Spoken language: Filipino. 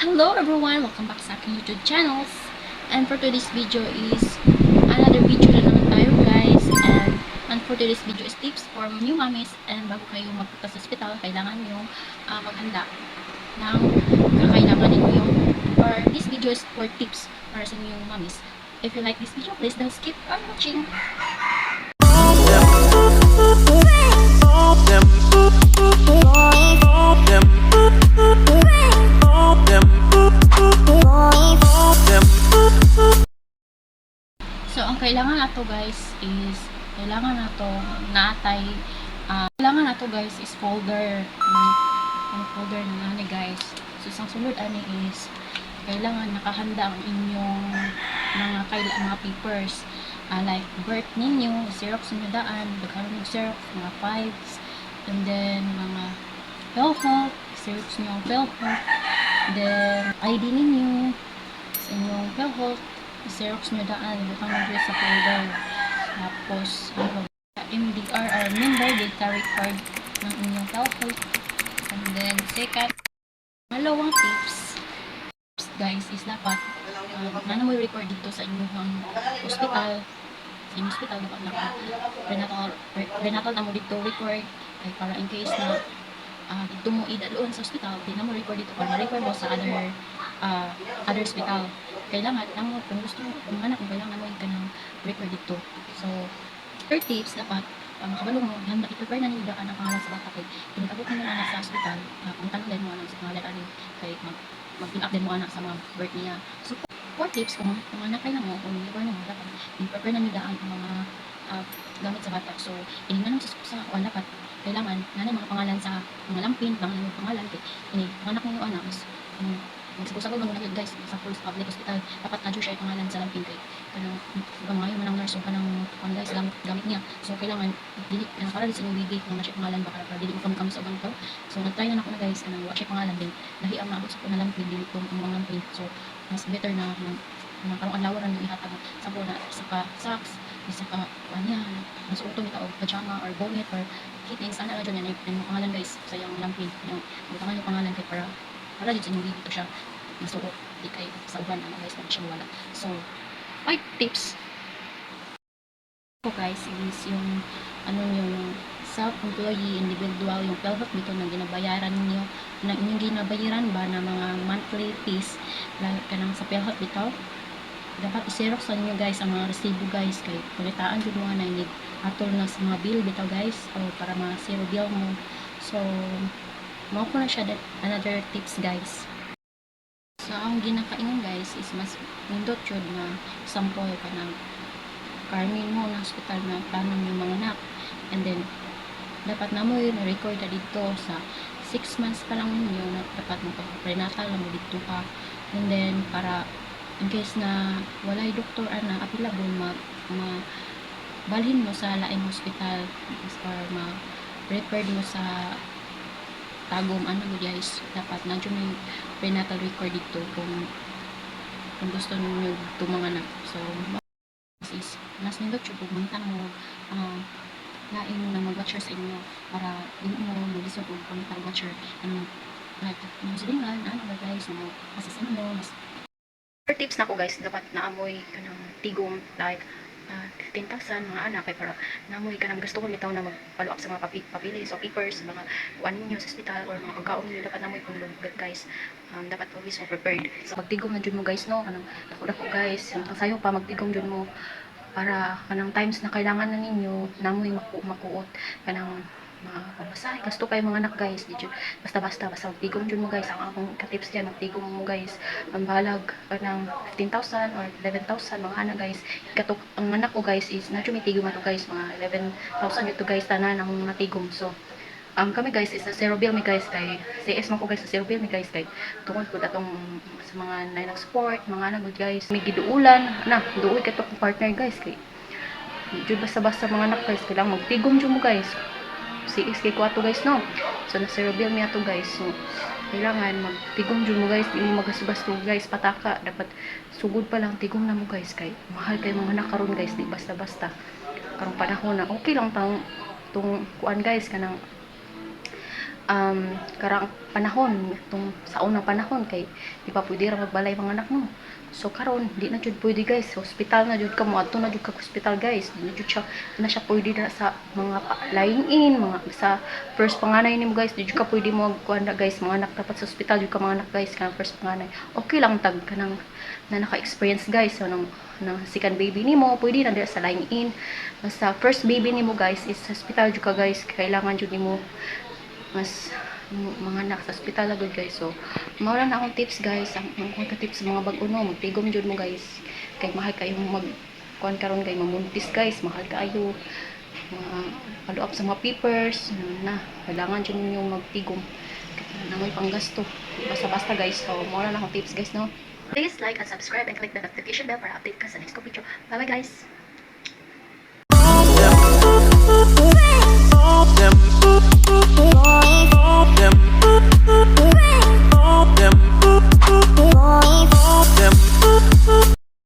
Hello everyone! Welcome back sa aking YouTube channels. And for today's video is another video na naman tayo guys. And, and for today's video is tips for new mommies. And bago kayo magpunta sa hospital, kailangan nyo ah, maghanda ng kakailangan ninyo. Or this video is for tips para sa new mommies. If you like this video, please don't skip on watching. Ang kailangan nato guys is, kailangan nato natay, ah, kailangan nato guys is folder, um, ang folder na nani guys. So, isang sulod ani is, kailangan nakahanda ang inyong mga kaila, mga papers. Ah, like, birth ninyo, xerox ninyo daan, daghan ng xerox, mga files, and then, mga health, xerox nyo ang health, then, ID ninyo, sa inyong health health, Xerox nyo daan, bukang nyo sa folder. Tapos, ano ba? MDR or member data record ng inyong telco. And then, second, malawang tips, tips guys, is dapat, uh, na mo record dito sa inyong hospital, sa inyong hospital, dapat naka prenatal, pre- prenatal na mo dito record, ay para in case na uh, dito mo idaloon sa hospital, di na mo record dito para ma-record mo sa other uh, other hospital. Kailangan, ang kung gusto mo, kung anak mo, kailangan mo yung kanang record dito. So, third tips, dapat, uh, makabalo mo, handa, i-prepare na nila ang pangalan sa bata kay pinag-abot mo na anak sa hospital, uh, kung tanong din mo anak sa pangalan ani, kay mag, mag-pin up din mo anak sa mga birth niya. So, four tips, kung, kung anak kayo mo, kung liver na mo, dapat, i-prepare na nila ang mga uh, gamit sa bata. So, iningnan mo sa, sa wala dapat, kailangan, nanay mga pangalan sa mga lampin, pangalan mo pangalan, kay, ini, anak mo yung anak, is, um, magsagol-sagol mo na yun guys sa full public hospital. Dapat na siya pangalan sa lampin kay kanang gamayo man ang nurse o kanang kan guys gamit, gamit niya. So kailangan dili uh, para sa inyong bigay kung na siya pangalan ba para dili mo kami sa ubang tao so nagtry na ako na guys kanang wa siya pangalan din. Lahi ang maabot sa panalampin dili ko ang mga lampin. So mas better na kanang kanang karong adlaw ra nang ihatag sa na sa ka socks isa ka kanya mas utong ito og pajama or bonnet or kittings ana ra dyan yan yung pangalan guys sa yung lampin. Yung butangan yung pangalan kay para para dito yung dito siya masuot di kay sa uban ano guys na siya wala so five tips ko guys is yung ano yung self-employee individual yung pelvic dito na ginabayaran niyo. Na inyong ginabayaran ba na mga monthly fees lalo ka nang sa pelvic dito? Dapat i-xerox sa ninyo guys ang mga resibo guys kay kulitaan jud mga na atol na sa mga bill bitaw guys o para mga zero bill mo. So mao ko na siya that another tips guys So, ang ginakaingon guys is mas nindot yun na sample ka ng karmin mo ng hospital na plano yung mga anak. And then, dapat na mo yun record na dito sa 6 months pa lang ninyo na dapat mo prenatal na mo dito ka. And then, para in case na wala doktor ana available ma, ma balhin mo sa laing hospital or ma refer mo sa tagom ano guys? Dapat na yung prenatal record dito kung kung gusto niyo tumanganak. So is nas nindot yung pumunta mo uh, lain na mag-watcher sa inyo para din mo mag-listen kung mag-watcher ano like yung silingan ano ba guys ano assist mo mas tips na ko guys. Dapat naamoy kanang tigom like uh, 15,000 mga anak kay para namoy ka nang gusto ko bitaw na mag-follow up sa mga papi, so papers mga kuan ninyo sa hospital or mga pagkaon niyo dapat namoy kung lugat guys um, dapat always mo prepared so magtigom na jud mo guys no kanang dako dako guys ang sayo pa magtigom jud mo para kanang times na kailangan na ninyo namoy maku makuot kanang mga pamasahe gasto kay mga anak guys. Di jud basta basta basta magtigom jud mo guys. Ang akong ka-tips diyan magtigom mo guys. Ang balag kanang 15,000 or 11,000 mga anak guys. Katok ang anak ko guys is na may tigom ato guys. Mga 11,000 ito guys. Tanan ang mga tigom so ang kami guys is na zero bill mi guys. Kay CS man ko guys sa zero bill mi guys. Kay tungod ko atong sa mga nai sport mga anak good guys. May giduulan na. Duoy ka to partner guys. Kay jud basta basta mga anak guys. Kailangan magtigom jud mo guys CS kay ko ato guys no? So na zero bill mi ato guys. So kailangan magtigom jud mo guys. Dili magasubasto guys. Pataka. Dapat sugod pa lang tigom na mo guys. Kay mahal kay mga anak karon guys. Di basta basta karong panahon na okay lang tang tung kuan guys. Kanang um, karang panahon itong sa unang panahon kay di pa pwede ra magbalay mga anak no so karon di na jud pwede guys. Sa hospital na jud ka mo adto na jud ka hospital guys. Di na jud siya na siya pwede na sa mga lying in mga sa first panganay nimo guys. Di jud ka pwede mo kuan na guys mga anak dapat sa hospital jud ka mga anak guys kanang first panganay. Okay lang tag kanang na naka-experience guys so nang ng second baby nimo pwede na sa lying in. Basta first baby nimo guys is sa hospital jud ka guys. Kailangan jud nimo mas mga anak sa hospital agad guys. So mawala na akong tips guys. Ang akong tips mga bag-uno magtigom jud mo guys. Kay mahal kayo mag kuan karon kay mamuntis guys. Mahal kayo. Mga up sa mga papers. Na. Kailangan jud ninyo magtigom. Na may panggasto. Basta-basta guys. So mawala na akong tips guys no? Please like and subscribe and click the notification bell para update ka sa next ko video. Bye-bye guys!